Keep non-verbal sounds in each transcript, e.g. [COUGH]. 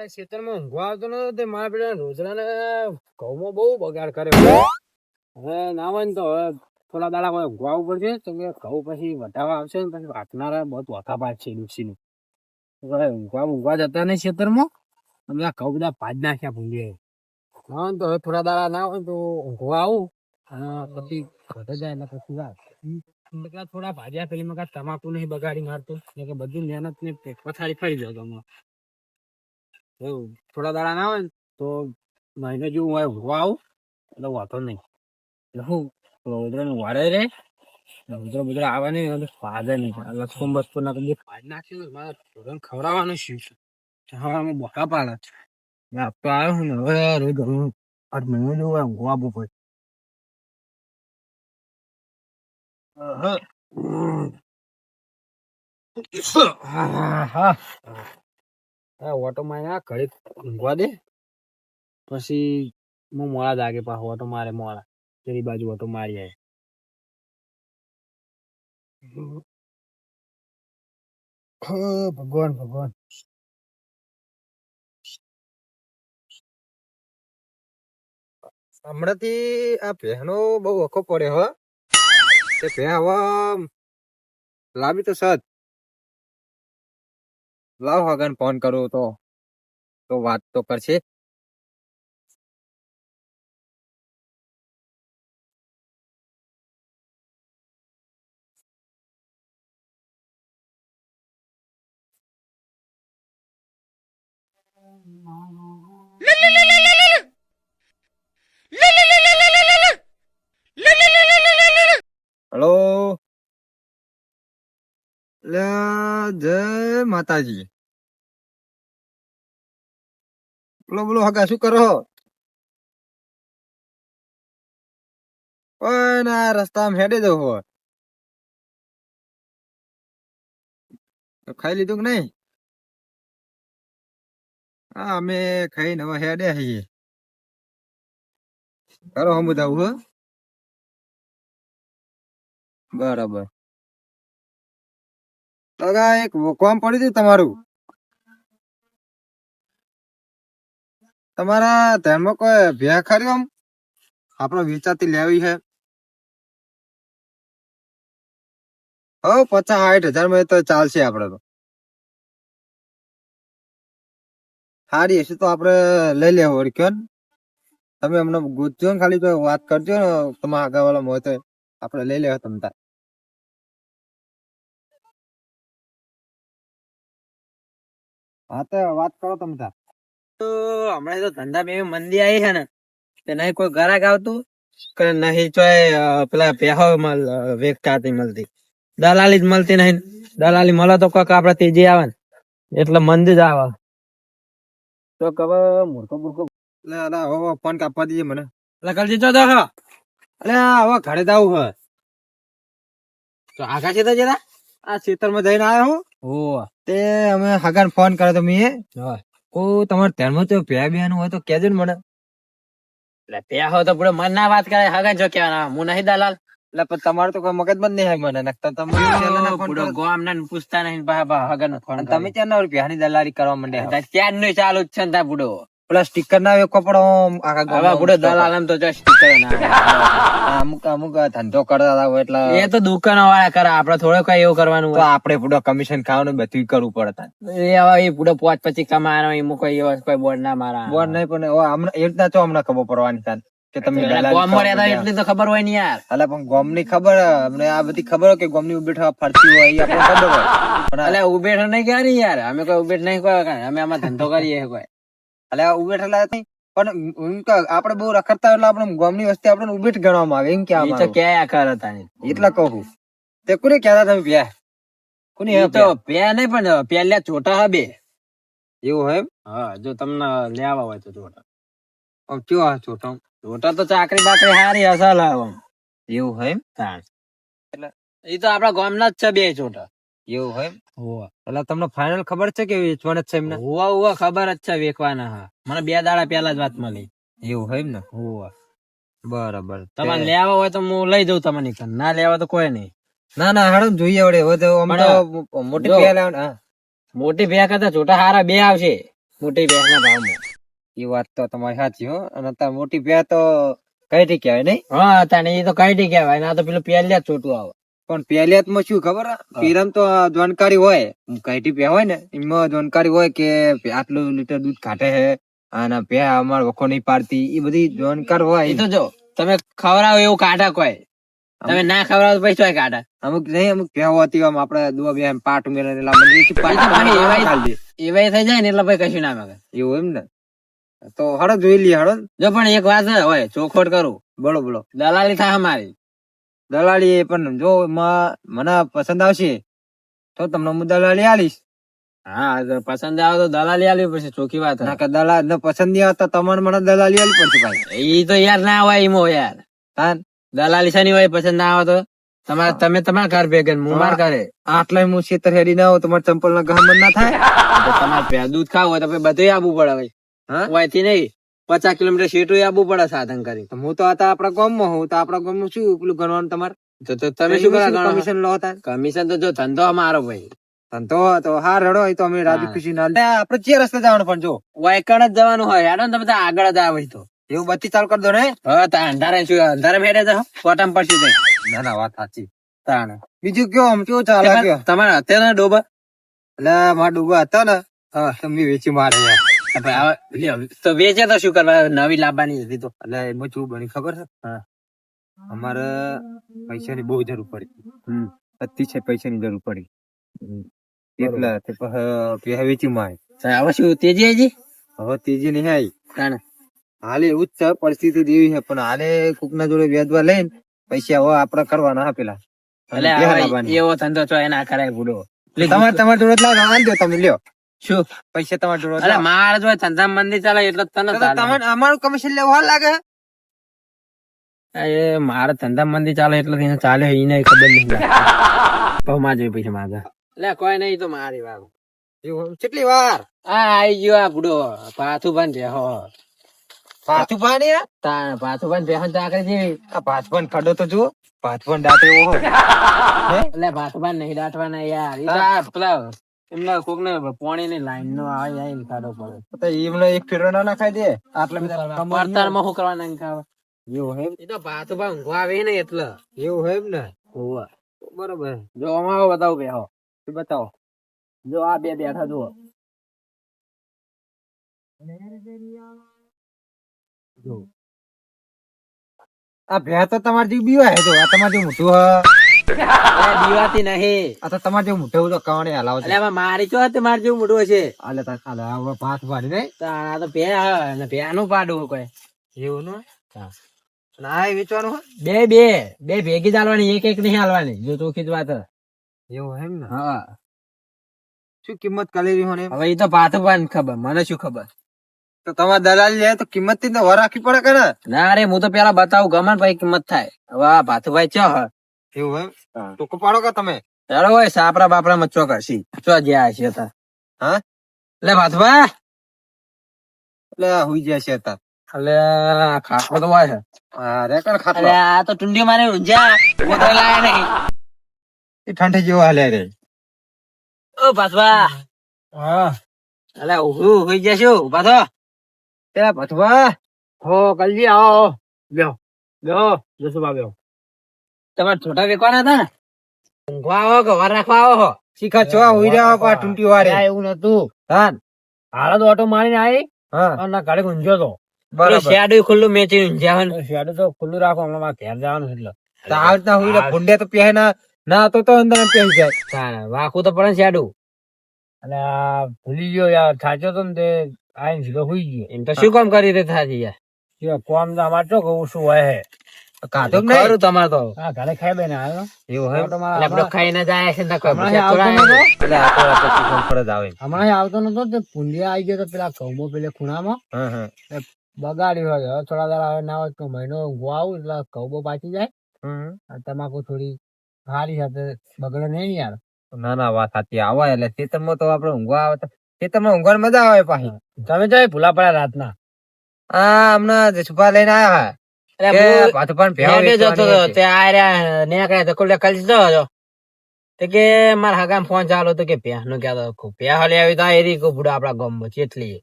દાડે ખેતરમાં ઊંઘવા આવતો નતો તે મારા પેલા રોજડાને ઘઉંમાં બહુ બગાડ કર્યો. હવે ના હોય ને તો હવે થોડા દાડા કોઈ ઊંઘવા આવવું પડશે. તો કે ઘઉં પછી વટાવા આવશે ને પછી વાંચનારા બહુ વખા પાડશે ડૂસીનું હવે ઊંઘવા ઊંઘવા જતા નહીં ખેતરમાં. અમે ઘઉં બધા પાજ નાખ્યા ભૂંગે ના હોય ને તો હવે થોડા દાડા ના હોય તો ઊંઘવા આવું. અને પછી ઘટે જાય એટલે પછી વાત થોડા ભાજ્યા, પેલી મગા તમાકુ નહીં બગાડી મારતો. કે બધું મહેનત ને પથારી ફરી ગમે એવું થોડા દાડા ના હોય ને તો મહિને જેવું હોય ઊંઘવા આવું, એટલે વાંધો નહીં. એટલે હું ઉધરણ વારે રે રૌદ્ર બધર આવે નહીં એટલે ફાદે નહીં. લસકોમ બસકો ના કદી ફાડ નાખ્યું મારે ધોરણ ખવડાવવાનું શું છે. હવે અમે બોકા પાડે છે. મેં આપતો આવ્યો ને હવે રોજ ઘણું આજ મહિનો જેવું હોય ઊંઘવા આપવું પડે હા. હા. ઓટો મારે આ ઘડી ઊંઘવા દે. પછી હું મોડા જાગે પાછો ઓટો મારે મોડા. પેલી બાજુ ઓટો મારી આવે હા, ભગવાન ભગવાન. હમણાંથી આ પહેનો બહુ વખો પડે હો. તે હવે લાવી તો સજ લાવ હગન ફોન કરું તો તો વાત તો કરશે. હલો જય માતાજી. બોલો બોલો, હગા, શું કરો ઓય ના રસ્તામાં હેડે જવું હોય. ખાઈ લીધું કે નહીં? હા, અમે ખાઈને હવે હેડે છીએ કરો હમ બધા હો. બરાબર. એક કોમ પડ્યું હતું તમારું. તમારા ધર્મ કોઈ ભ્યા ખરી આમ? આપણો વેચાતી લેવી છે. હો, પચાસ સાઠ હજારમાં તો ચાલશે આપડે તો. સારી હશે તો આપડે લઈ લેવો કયો ને? તમે અમને ગોતજો ને ખાલી વાત કરજો ને, તમારા આગળ વાળા મોતે તો આપડે લઈ લેવા તમ હા તો વાત કરો તમે તાર. તો હમણાં તો ધંધા બે મંદી આવી છે ને તે નહીં કોઈ ગ્રાહક આવતું કે નહીં ચોય પેલા પેહો વેચતા હતી મળતી દલાલી જ મળતી નહીં. દલાલી મળે તો કોઈક આપડે તેજી આવે ને એટલે મંદી જ આવે. તો કવ મૂર્ખો મૂર્ખો એટલે હવે ફોન કાપવા દીજે મને. એટલે કરજી જો તો અલે હવે ઘરે જ આવું હે. તો આગા છે તો જરા. આ ખેતરમાં જઈને આવ્યો હું. તે અમે હગાન ફોન કર્યો તો મેં ઓ તમારે ધ્યાનમાં તો ભ્યા બેનું હોય તો કેજો ને મને. એટલે પેહો તો પૂરો મન ના વાત કરે હગન જો કેવાના હું નહીં દલાલ. એટલે પણ તમારે તો કોઈ મગજ જ નહીં હોય મને. નકતા તમે પૂરો ગોમ ને પૂછતા નહીં બા બા હગન ફોન તમે તમે ચાર રૂપિયાની દલાલી કરવા માંડ્યા ત્યાં નું ચાલુ જ છે ને ત્યાં બુડો. પેલા સ્ટીકર ના વેકો પણ આખા ગામમાં બુડો દલાલ તો જો સ્ટીકર ના અમુક અમુક ધંધો કરતા હતા હોય એટલે એ તો દુકાનો વાળા કરે આપડે થોડો કઈ એવું કરવાનું તો આપણે પૂરો કમિશન ખાવાનું બધું કરવું પડતા એ હવે એ પૂરો પોચ પછી કમાવાનો એમાં કોઈ એવો કોઈ બોર્ડ ના મારા. બોર્ડ નહીં પણ હમણાં એ રીતના તો હમણાં ખબર પડવાની થાય કે તમે ગોમ મળ્યા એટલી તો ખબર હોય ને યાર. અલા પણ ગોમની ખબર અમને આ બધી ખબર હોય કે ગોમની ઉભેઠા ફરતી હોય એ આપણે ખબર હોય. પણ ઉભેઠા નહીં ક્યાં યાર? અમે કોઈ ઉભેઠ નહીં કોઈ અમે આમાં ધંધો કરીએ કોઈ. અલે આ ઉભેઠ એટલે નહીં પણ એમ કે આપણે બહુ રખડતા એટલે આપણે ગામની વસ્તી આપણે ઉભેઠ ગણવામાં આવે એમ એ તો ક્યાં આકાર હતા એટલે કહું તે કોને કહેતા તમે પ્યા કોની હે તો પ્યા નહીં પણ પેલા ચોટા હા બે એવું હોય એમ? હા જો તમને લેવા હોય તો ચોટા આમ કયો આ છોટો ચોટા તો ચાકરી બાકરી હારી આવે આમ. એવું હોય? તાણ. એટલે? એ તો આપડા ગામના જ છે બે ચોટા એવું હોય હોવા. એટલે તમને ફાઇનલ ખબર છે કે વેચવાના છે એમને હોવા હોવા ખબર જ છે વેકવાના હા. મને બે દાડા પેલા જ વાત મળી. એવું હોય ને? હોવા. બરાબર. તમારે લેવા હોય તો હું લઈ જઉં તમને. ના લેવા તો કોઈ નહીં. ના ના હાડો જોઈએ વડે હવે તો મોટી જો. લેવા મોટી ભેગા કરતા છોટા હારા બે આવશે. મોટી ભેગા ના ભાવમાં. એ વાત તો તમારી સાચી હો. અને મોટી ભેં તો કઈ ટી કહેવાય નહીં? હા તાને એ તો કઈ ટી કહેવાય. ના તો પેલું પહેલી છોટું આવે. પણ પહેલિયાતમાં શું ખબર? પીરમ તો જાણકારી હોય. કઈટી હોય ને એમાં જાણકારી હોય કે આટલું લીટર દૂધ કાઢે છે અને પે અમાર વખો નહીં પાડતી. એ બધી જાણકાર હોય. એ તો જો તમે ખવડાવો એવું કાઢા કોઈ. તમે ના ખવડાવો તો પછી તોય કાઢા. અમુક નહીં અમુક ભે હોતી આમ આપણે દુઆ બે પાટ ઉમેરે એટલે એવાય- થઈ જાય ને એટલે પછી કશું ના માગે. એવું એમ ને? તો હળો જોઈ લઈએ હળો જો પણ એક વાત હોય ચોખોટ કરું. બોલો બોલો. દલાલી થાય અમારી. દલાલી પણ જો મને પસંદ આવશે તો તમને હું દલાલી આલીશ હા પસંદ આવે તો દલાલી આલવી પડશે ચોખ્ખી વાત ના કે દલાલ ને પસંદ નહીં આવતા તમારે મને દલાલી આલવી પડશે ભાઈ. એ તો યાર ના હોય એમાં યાર. તાન? દલાલી શની હોય પસંદ ના આવે તો? તમારે તમે તમારા ઘર ભેગા હું માર ઘરે. આટલા હું છેતર હેડી ના હોય તમારે ચંપલ ના ઘર ના થાય? તમારે દૂધ ખાવ હોય તો બધું આપવું પડે ભાઈ. હા? હોયથી નહીં. પચાસ કિલોમીટર સીટું આપવું પડે સાધન કરી. તો હું તો હતા આપણા ગામમાં હું તો આપણા ગામમાં શું પેલું ગણવાનું તમારે? તો તમે શું કરો કમિશન લો હતા? કમિશન તો જો ધંધો મારો ભાઈ. ધંધો તો હા રડો તો અમે રાજી ખુશી ના આપણે જે રસ્તે જવાનું પણ જો વાયકણ જ જવાનું હોય. યાર તમે તો આગળ જ આવે તો. એવું બત્તી ચાલુ કરી દો ને. હા તા અંધારે શું અંધારે હેડે જાઓ કોટામ પડશે જાય ના ના વાત સાચી. તાણ. બીજું કયો આમ કેવું ચાલે તમારે અત્યારે ડોબા? એટલે મારા ડોબા હતા ને. હા તમે વેચી મારે યાર. તો વેચે તો શું કરવા? નવી લાવવાની હતી તો. એટલે એમાં શું બની ખબર છે. અમારે પૈસાની બહુ જરૂર પડી હમ. અતિશય પૈસાની જરૂર પડી. એટલા તે પહેલા વેચી મારે. હવે શું તેજી આજી હવે તેજી નહીં આવી કારણ હાલે એવું જ છે પરિસ્થિતિ જેવી છે. પણ હાલે કોક ના જોડે વ્યાજવા લઈને પૈસા હવે આપડે કરવાના હા પેલા. એવો ધંધો છો એના કરાય ભૂલો. તમારે તમારે જોડે લાવો, તમે લ્યો. શું? પૈસા તમારે જોડે અરે મારે જો ધંધા મંદી ચાલે એટલે તને તો અમારું કમિશન લેવું હાલ લાગે? એ મારે ધંધા મંદી ચાલે એટલે એને ચાલે એને ખબર નહીં પહમાં જોઈ પૈસા માગા એટલે કોઈ નહીં તો મારી વાત. કેટલી વાર? આ આઈ ગયો આ ગુડો પાથું પણ બેહો પાછું પાણી? તાણ પાથું પણ બેહો ચાકરી જેવી આ ભાજપન ખડો તો જુઓ. ભાજપન દાંત એવો એટલે પાથું પણ નહીં દાટવાના યાર. પેલા એમના કોક ને પોણી ની લાઈન નો આવી આવીને કાઢો પડે. તો એમને એક ફેરો ના નાખાઈ દે. આટલા બધા પડતાળમાં શું કરવાના ખાવા એવું હોય એ તો ભાત પણ ઊંઘવા આવે ને એટલે. એવું હોય ને? હોવા. બરોબર. જો અમારો બતાવો બેહો શું બતાવો. જો આ બે બેઠા જુઓ. આ ભે તો તમારે જેવું બીવા હે જો આ તમારે જેવું મોટું હ દીવાતી [LAUGHS] નહીં. આ તો તમારે જેવું મોટું એવું તો કવાણે હલાવો એટલે મારી ચો હતી? મારે જેવું મોટું હશે. એટલે તાર ખાલે હવે ભાત પાડી નહીં. તો આ તો પે ને પેનું પાડવું કોઈ. એવું નું ના એ વેચવાનું બે બે. બે ભેગી ચાલવાની એક એક નહીં હાલવાની જો ચોખ્ખી જ વાત. એવું એમ ને? હા. શું કિંમત કલેરી હોય હવે એ તો પાથું પણ ખબર મને શું ખબર? તો તમારે દલાલ લે તો કિંમતથી તો વર રાખવી પડે કે ના? અરે હું તો પેલા બતાવું ગમન ભાઈ કિંમત થાય. હવે આ ભાથુભાઈ ચો હ. એવું એમ. ટૂંકો પાડો કે તમે? ચાલો હોય સાપરા બાપરા મચ્છો કરશી. ચો જ્યાં હશે તા હા? એટલે ભાથુભા એટલે હુઈ જાય છે અત્યારે. અલે ખાખો તો હોય છે. હા રે કર ખાટલો? આ તો ટુંડી મારે ઊંઝા. ગોતરા લાયા નહીં. એ ઠંડી જેવો હાલે રે. ઓ ભાથુભા હા. અલે ઉહુ હોઈ જશું ઊભા થો. પેલા ભાથવા હો કલજી આવો બ્યો બેહો જસુબા બેહો તમારે છોટા વેકવાના હતા ને? ઊંઘવા આવો કે વાર રાખવા આવો. શીખા છો હુઈ રહ્યા પા ટૂંટી વારે એવું નતું હા. હાલો તો ઓટો મારીને આવી હા. અને ઘરે ઊંઝો તો. બરાબર. શેડો ખુલ્લું મેચી ઊંઝ્યા શેડો તો ખુલ્લું રાખો હમણાં ઘેર જવાનું એટલે. તો આ રીતના હુઈ ભૂંડે તો પહે ના ના તો તો અંદર પહેરી જાય. તાણે વાખું તો પડે શેડું અને આ ભૂલી ગયો યાર થાચો તો ને તે આઈને સીધો હોઈ ગયો. એમ તો શું કામ કરી દે થાચી યાર? કોમ તો અમારે તો કહું શું હોય હે નહીં. ખરું તમારે તો. હા ઘરે ખાઈ બેને આવ્યો એવું હે આપણે ખાઈને જાય છે ને કોઈ હમણાં ભૂખ્યા આવતો આવે. હમણાં નતો તે પુંડિયા આવી ગયો તો પેલા કૌમો પેલે ખૂણામાં. હા હા. બગાડ્યો હોય હવે થોડા ના હોય તો મહિનો આવું એટલે કૌબો પાછી જાય. હમ. અને તમાકુ થોડી સારી સાથે બગડે નહીં યાર. ના ના વાત સાચી. આવે એટલે ખેતરમાં તો આપડે ઊંઘવા આવે તો ખેતરમાં ઊંઘવાની મજા આવે પાછી. તમે જાય ભૂલા પડ્યા રાતના? આ હમણાં જસુભા લઈને આયા કે કે મારા હગામ ફોન ચાલો તો કે પ્યા નું કહેતો ભ્યા હાલે આવી તો એરી કો બુડા આપડા ગામમાં ચેટલી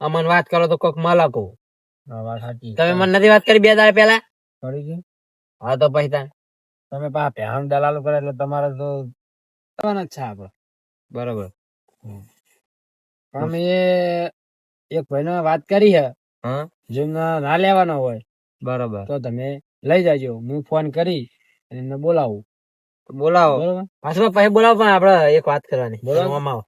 અમને વાત કરો તો કોક મલકો હા, તમે મને નથી વાત કરી બે દાડે પેલા હા તો પછી તમે પા પહેણ દલાલો કરે એટલે તમારે તો જ છે બરોબર. પણ અમે એક ભાઈ વાત કરી હે હા? જેમને ના લેવાનો હોય. બરોબર. તો તમે લઈ જાજો. હું ફોન કરી અને એમને બોલાવું. બોલાવો. પાછળ પાછું બોલાવો પણ આપડે એક વાત કરવાની. બોલો. આમાં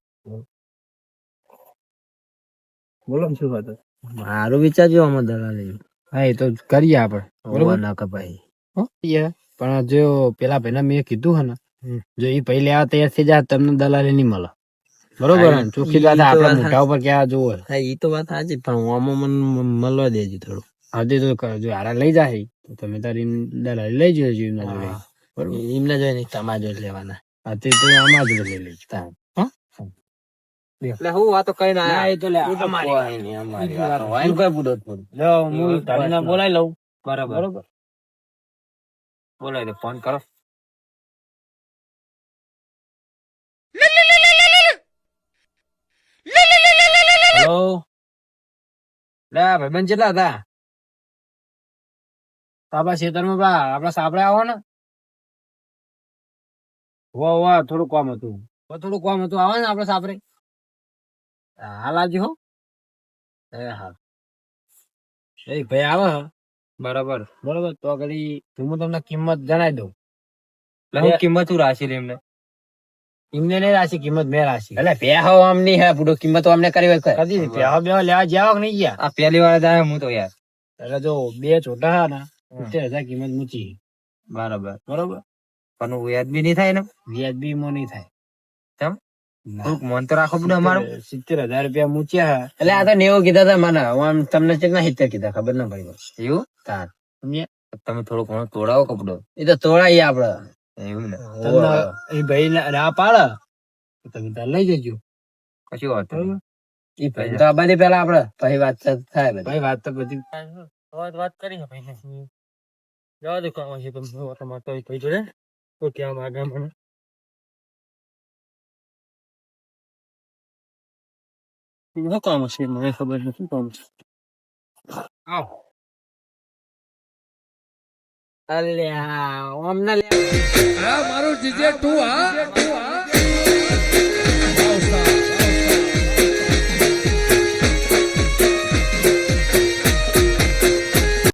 બોલો શું વાત મારું વિચારજો આમાં દલાલી. હા એ તો કરીએ આપણે. બરોબર? ના કપાઈ ભાઈ એ પણ જો પેલા ભાઈને મેં કીધું હે ને જો એ પહેલી લેવા તૈયાર થઈ જાય તમને દલાલી નહીં મળે. બરોબર હા, ચોખ્ખી વાત તો વાત ઉપર ક્યાં જોવો. હા એ તો વાત સાચી પણ આમાં મને મળવા દેજો થોડું આજે તો જો હારા લઈ જાય તો તમે તારી દલાલી લઈ જજો એમના જોડે. બરોબર એમના જોઈ નહીં તમારા જોડે લેવાના આજે તો આમાં જ લઈ લઈ. હા? એટલે હું વાતો કઈ ના એ તો લે અમારી અમારી વાતો વાત હોય ને કોઈ બુડો હું તારીને લઉં બરાબર બરાબર બોલો એટલે ફોન કરો હેલો લે ભાઈબંધ કેટલા હતા તો આપણા ખેતરમાં બા આપડા સાપડે આવો ને. વાહ વાહ થોડું કામ હતું. થોડું કામ હતું આવે ને આપડે સાપરે હાલ આવજો હો. એ હા. એ ભાઈ આવે બરાબર બરાબર. તો ઘડી હું તમને કિંમત જણાવી દઉં. હું કિંમત હું રાશિ લે એમને? એમને નહીં રાશી કિંમત મેં રાશી એટલે બે હો આમ નહીં હે પૂરો કિંમત અમને કરી હોય. કદી પ્યાહ બેહ લેવા કે નહીં ગયા? આ પહેલી વાર જાય હું તો યાર. એટલે જો બે છોટા હા ને સિત્તેર હજાર કિંમત મૂકી. બરાબર. બરોબર. પણ બી નહીં થાય ને? વ્યાજબી માં નહીં થાય. કેમ? થોડુંક મન તો રાખો બધું અમારું. સિત્તેર હજાર રૂપિયા મૂક્યા હે. એટલે આ તો નેવું કીધા હતા મને. હું આમ તમને કેટલા સિત્તેર કીધા ખબર ના પડી એવું? તાર. સમજ્યા? તમે થોડું ઘણું તોડાવો કપડો. એ તો તોડાઈએ આપડે. એવું ને? એ ભાઈ ને પાડે. તમે તાર લઈ જજો. કશું વાત એ ભાઈ તો આ બધી પેલા આપડે પછી વાત થાય ભાઈ વાત તો બધી વાત કરી ભાઈ. જવા દો કામ છે તમે તમારે તો કઈ જોડે તો ક્યાં માંગે મને. શું કામ છે મને ખબર નથી શું કામ છે. આવો. અલ્યા ઓમ ના લે આ મારું જીજે તું હા. તું હા.